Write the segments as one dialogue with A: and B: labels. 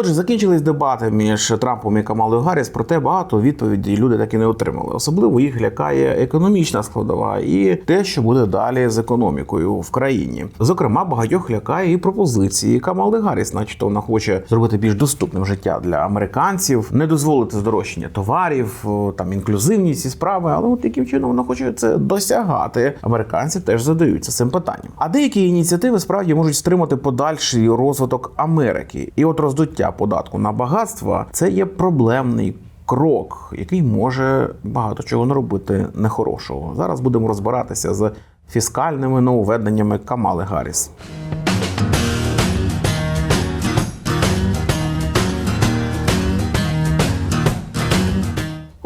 A: Отже, закінчились дебати між Трампом і Камалою Гарріс, проте багато відповідей люди так і не отримали. Особливо їх лякає економічна складова і те, що буде далі з економікою в країні. Зокрема, багатьох лякає і пропозиції Камали Гарріс, начебто вона хоче зробити більш доступним життя для американців, не дозволити здорожчання товарів, там інклюзивність і справи. Але от яким чином вона хоче це досягати? Американці теж задаються цим питанням. А деякі ініціативи справді можуть стримати подальший розвиток Америки. І от роздуття податку на багатство це є проблемний. Крок, який може багато чого наробити нехорошого. Зараз будемо розбиратися з фіскальними нововведеннями Камали Гарріс.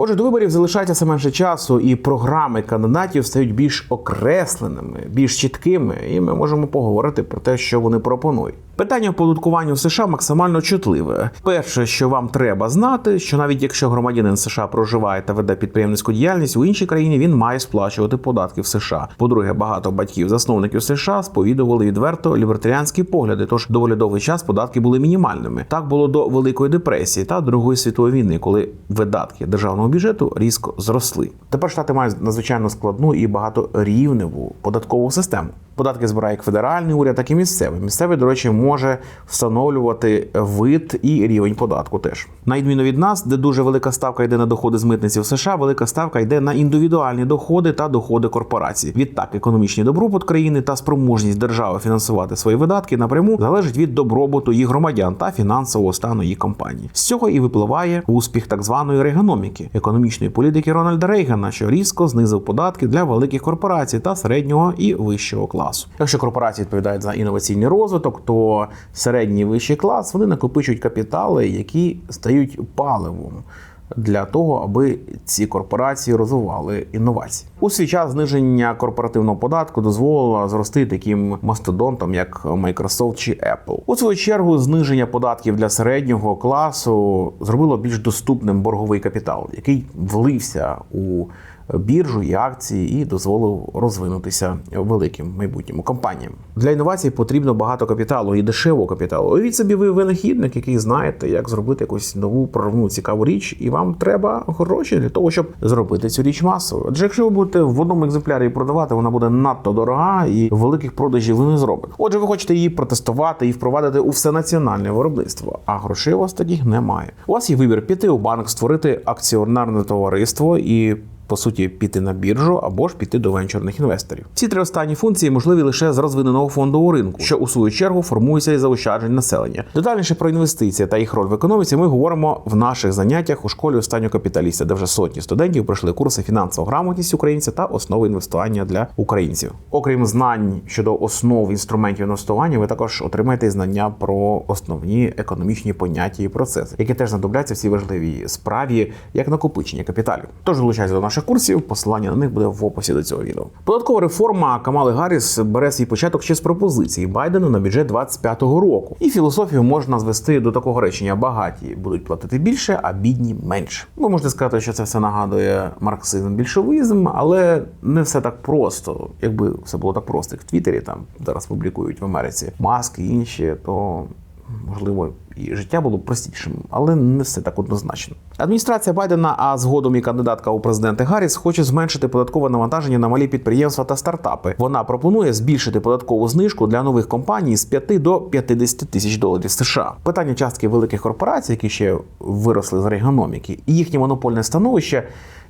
A: Отже, до виборів залишається все менше часу, і програми кандидатів стають більш окресленими, більш чіткими, і ми можемо поговорити про те, що вони пропонують. Питання оподаткування в США максимально чутливе. Перше, що вам треба знати, що навіть якщо громадянин США проживає та веде підприємницьку діяльність у іншій країні, він має сплачувати податки в США. По-друге, багато батьків засновників США сповідували відверто лібертаріанські погляди. Тож доволі довгий час податки були мінімальними. Так було до Великої депресії та Другої світової війни, коли видатки державного бюджету різко зросли. Тепер штати мають надзвичайно складну і багаторівневу податкову систему. Податки збирає як федеральний уряд, так і місцевий. Місцевий, до речі, може встановлювати вид і рівень податку. Теж на відміну від нас, де дуже велика ставка йде на доходи з митниці в США, велика ставка йде на індивідуальні доходи та доходи корпорацій. Відтак, економічний добробут країни та спроможність держави фінансувати свої видатки напряму залежить від добробуту їх громадян та фінансового стану їх компаній. З цього і випливає успіх так званої регономіки, економічної політики Рональда Рейгана, що різко знизив податки для великих корпорацій та середнього і вищого класу. Якщо корпорації відповідають за інноваційний розвиток, то середній і вищий клас вони накопичують капітали, які стають паливом. Для того аби ці корпорації розвивали інновації у свій час зниження корпоративного податку дозволило зрости таким мастодонтам, як Microsoft чи Apple. У свою чергу зниження податків для середнього класу зробило більш доступним борговий капітал, який влився у біржу і акції і дозволив розвинутися великим майбутньому компаніям. Для інновацій потрібно багато капіталу і дешевого капіталу. Уявіть собі, ви винахідник, який знаєте, як зробити якусь нову проривну цікаву річ, і вам треба гроші для того, щоб зробити цю річ масово. Адже якщо ви будете в одному екземплярі продавати, вона буде надто дорога і великих продажів ви не зробите. Отже, ви хочете її протестувати і впровадити у всенаціональне виробництво, а грошей у вас таких немає. У вас є вибір піти у банк, створити акціонерне товариство і по суті піти на біржу або ж піти до венчурних інвесторів. Ці три останні функції можливі лише з розвиненого фондового ринку, що у свою чергу формується із заощаджень населення. Детальніше про інвестиції та їх роль в економіці ми говоримо в наших заняттях у школі останнього капіталіста, де вже сотні студентів пройшли курси фінансова грамотність українця та основи інвестування для українців. Окрім знань щодо основ інструментів інвестування, ви також отримаєте знання про основні економічні поняття і процеси, які теж знадобляться в цій важливій справі, як накопичення капіталів. Тож долучайтеся до наших курсів, посилання на них буде в описі до цього відео. Податкова реформа Камали Гарріс бере свій початок ще з пропозиції Байдену на бюджет 25-го року. І філософію можна звести до такого речення: багаті будуть платити більше, а бідні менше. Ви можете сказати, що це все нагадує марксизм, більшовизм, але не все так просто. Якби все було так просто, як в Твіттері там зараз публікують в Америці маски і інші, то можливо, і життя було простішим, але не все так однозначно. Адміністрація Байдена, а згодом і кандидатка у президенти Гарріс, хоче зменшити податкове навантаження на малі підприємства та стартапи. Вона пропонує збільшити податкову знижку для нових компаній з 5 до 50 тисяч доларів США. Питання частки великих корпорацій, які ще виросли з регономіки, і їхнє монопольне становище.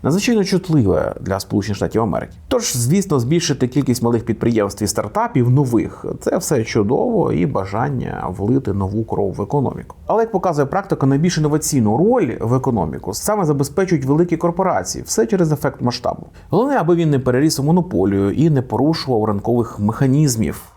A: Надзвичайно чутливе для Сполучених Штатів Америки. Тож, звісно, збільшити кількість малих підприємств і стартапів нових це все чудово і бажання влити нову кров в економіку. Але як показує практика, найбільш інноваційну роль в економіку саме забезпечують великі корпорації, все через ефект масштабу. Головне, аби він не переріс у монополію і не порушував ранкових механізмів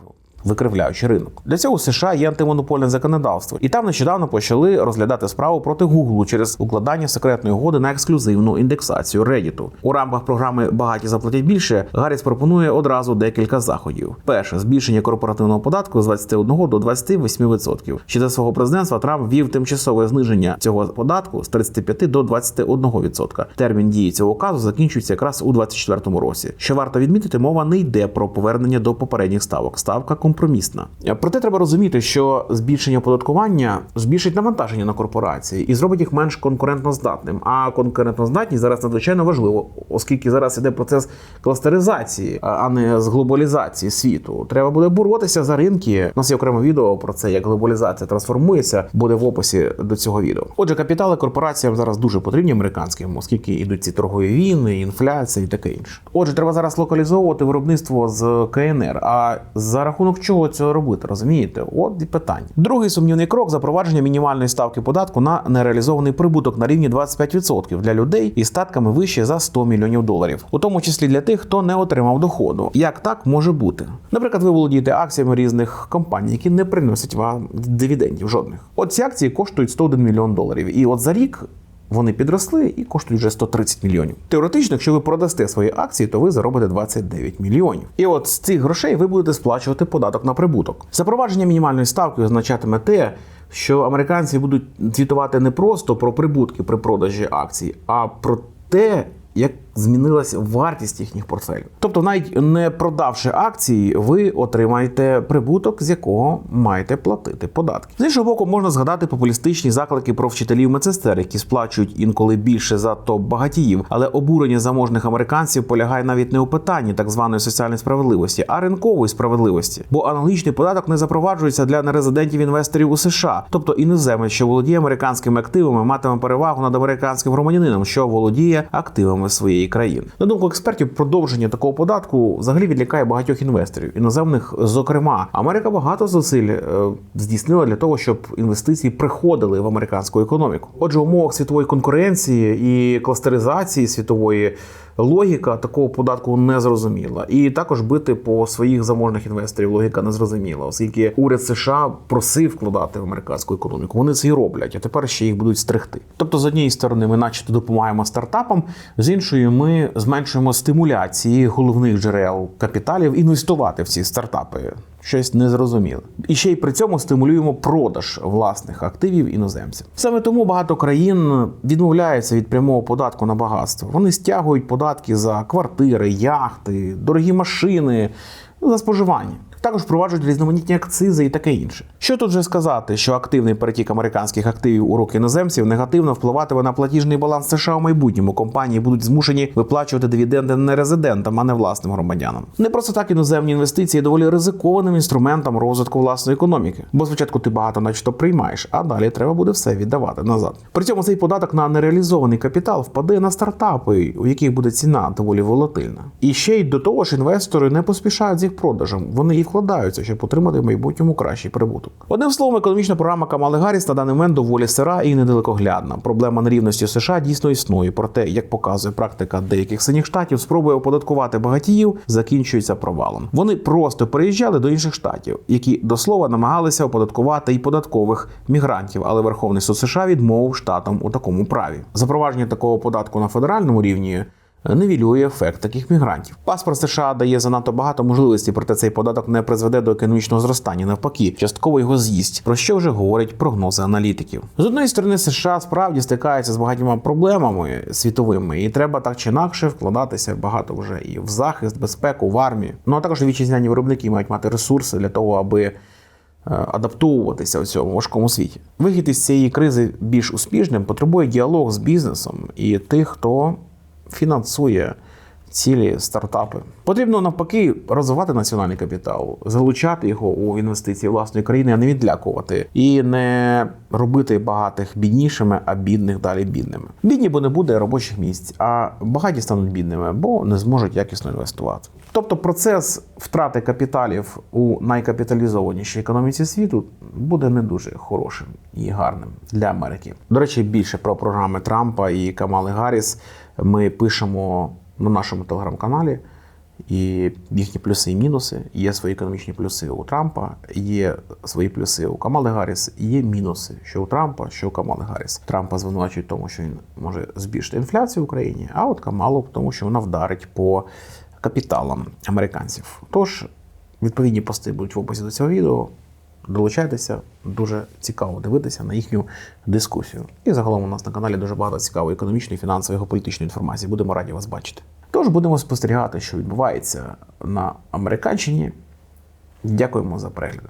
A: викривляючи ринок. Для цього у США є антимонопольне законодавство, і там нещодавно почали розглядати справу проти Гуглу через укладання секретної угоди на ексклюзивну індексацію Reddit. У рамках програми Багаті заплатять більше. Гарріс пропонує одразу декілька заходів. Перше збільшення корпоративного податку з 21 до 28%. Ще за свого президентства Трамп ввів тимчасове зниження цього податку з 35 до 21%. Термін дії цього указу закінчується якраз у 2024 році. Що варто відмітити, мова не йде про повернення до попередніх ставок. Ставка безкомпромісна. Проте треба розуміти, що збільшення оподаткування збільшить навантаження на корпорації і зробить їх менш конкурентноздатним. А конкурентноздатність зараз надзвичайно важливо, оскільки зараз іде процес кластеризації, а не з глобалізації світу. Треба буде боротися за ринки. У нас є окреме відео про це, як глобалізація трансформується, буде в описі до цього відео. Отже, капітали корпораціям зараз дуже потрібні американським, оскільки йдуть ці торгові війни, інфляція і таке інше. Отже, треба зараз локалізовувати виробництво з КНР. А за рахунок чого цього робити? Розумієте? От і питання. Другий сумнівний крок запровадження мінімальної ставки податку на нереалізований прибуток на рівні 25% для людей із статками вище за 100 мільйонів доларів, у тому числі для тих, хто не отримав доходу. Як так може бути? Наприклад, ви володієте акціями різних компаній, які не приносять вам дивідендів жодних. От ці акції коштують 101 мільйон доларів. І от за рік вони підросли і коштують вже 130 мільйонів. Теоретично, якщо ви продасте свої акції, то ви заробите 29 мільйонів. І от з цих грошей ви будете сплачувати податок на прибуток. Запровадження мінімальної ставки означатиме те, що американці будуть звітувати не просто про прибутки при продажі акцій, а про те, як змінилася вартість їхніх портфелів. Тобто, навіть не продавши акції, ви отримаєте прибуток, з якого маєте платити податки. З іншого боку, можна згадати популістичні заклики про вчителів медсестер, які сплачують інколи більше за топ багатіїв, але обурення заможних американців полягає навіть не у питанні так званої соціальної справедливості, а ринкової справедливості. Бо аналогічний податок не запроваджується для нерезидентів інвесторів у США, тобто іноземець, що володіє американськими активами, матиме перевагу над американським громадянином, що володіє активами своєї країни. На думку експертів, продовження такого податку взагалі відлякає багатьох інвесторів, іноземних, зокрема, Америка багато зусиль е, здійснила для того, щоб інвестиції приходили в американську економіку. Отже, в умовах світової конкуренції і кластеризації світової. Логіка такого податку не зрозуміла, і також бити по своїх заможних інвесторів логіка не зрозуміла, оскільки уряд США просив вкладати в американську економіку. Вони це і роблять, а тепер ще їх будуть стригти. Тобто, з однієї сторони, ми, начебто, допомагаємо стартапам, з іншої, ми зменшуємо стимуляції головних джерел капіталів інвестувати в ці стартапи. Щось незрозуміле. І ще й при цьому стимулюємо продаж власних активів іноземцям. Саме тому багато країн відмовляються від прямого податку на багатство. Вони стягують податки за квартири, яхти, дорогі машини за споживання. Також впроваджують різноманітні акцизи і таке інше. Що тут же сказати, що активний перетік американських активів у руки іноземців негативно впливатиме на платіжний баланс США у майбутньому. Компанії будуть змушені виплачувати дивіденди не резидентам, а не власним громадянам. Не просто так іноземні інвестиції доволі ризикованим інструментом розвитку власної економіки. Бо спочатку ти багато начебто приймаєш, а далі треба буде все віддавати назад. При цьому цей податок на нереалізований капітал впаде на стартапи, у яких буде ціна доволі волатильна. І ще й до того ж, інвестори не поспішають з їх продажем. Вони їх вкладаються, щоб отримати в майбутньому кращий прибуток. Одним словом, економічна програма Камали Гарріс на даний момент доволі сира і недалекоглядна. Проблема нерівності США дійсно існує. Проте, як показує практика деяких синіх штатів, спробує оподаткувати багатіїв закінчується провалом. Вони просто переїжджали до інших штатів, які до слова намагалися оподаткувати і податкових мігрантів, але Верховний суд США відмовив штатам у такому праві. Запровадження такого податку на федеральному рівні невілює ефект таких мігрантів. Паспорт США дає занадто багато можливостей, проте цей податок не призведе до економічного зростання. Навпаки, частково його з'їсть, про що вже говорять прогнози аналітиків. З одної сторони, США справді стикаються з багатьма проблемами світовими, і треба так чи інакше вкладатися багато вже і в захист, безпеку, в армію. Ну а також вітчизняні виробники мають мати ресурси для того, аби е, адаптовуватися у цьому важкому світі. Вихід із цієї кризи більш успішним потребує діалог з бізнесом і тих, хто finansuje цілі стартапи. Потрібно навпаки розвивати національний капітал, залучати його у інвестиції власної країни, а не відлякувати і не робити багатих біднішими, а бідних далі бідними. Бідні, бо не буде робочих місць, а багаті стануть бідними, бо не зможуть якісно інвестувати. Тобто процес втрати капіталів у найкапіталізованішій економіці світу буде не дуже хорошим і гарним для Америки. До речі, більше про програми Трампа і Камали Гарріс ми пишемо на нашому телеграм-каналі. І їхні плюси і мінуси. Є свої економічні плюси у Трампа, є свої плюси у Камали Гарріс, є мінуси, що у Трампа, що у Камали Гарріс. Трампа звинувачують тому, що він може збільшити інфляцію в Україні, а от Камалу тому, що вона вдарить по капіталам американців. Тож відповідні пости будуть в описі до цього відео. Долучайтеся, дуже цікаво дивитися на їхню дискусію. І загалом у нас на каналі дуже багато цікавої економічної, фінансової, геополітичної інформації. Будемо раді вас бачити. Тож будемо спостерігати, що відбувається на Американщині. Дякуємо за перегляд.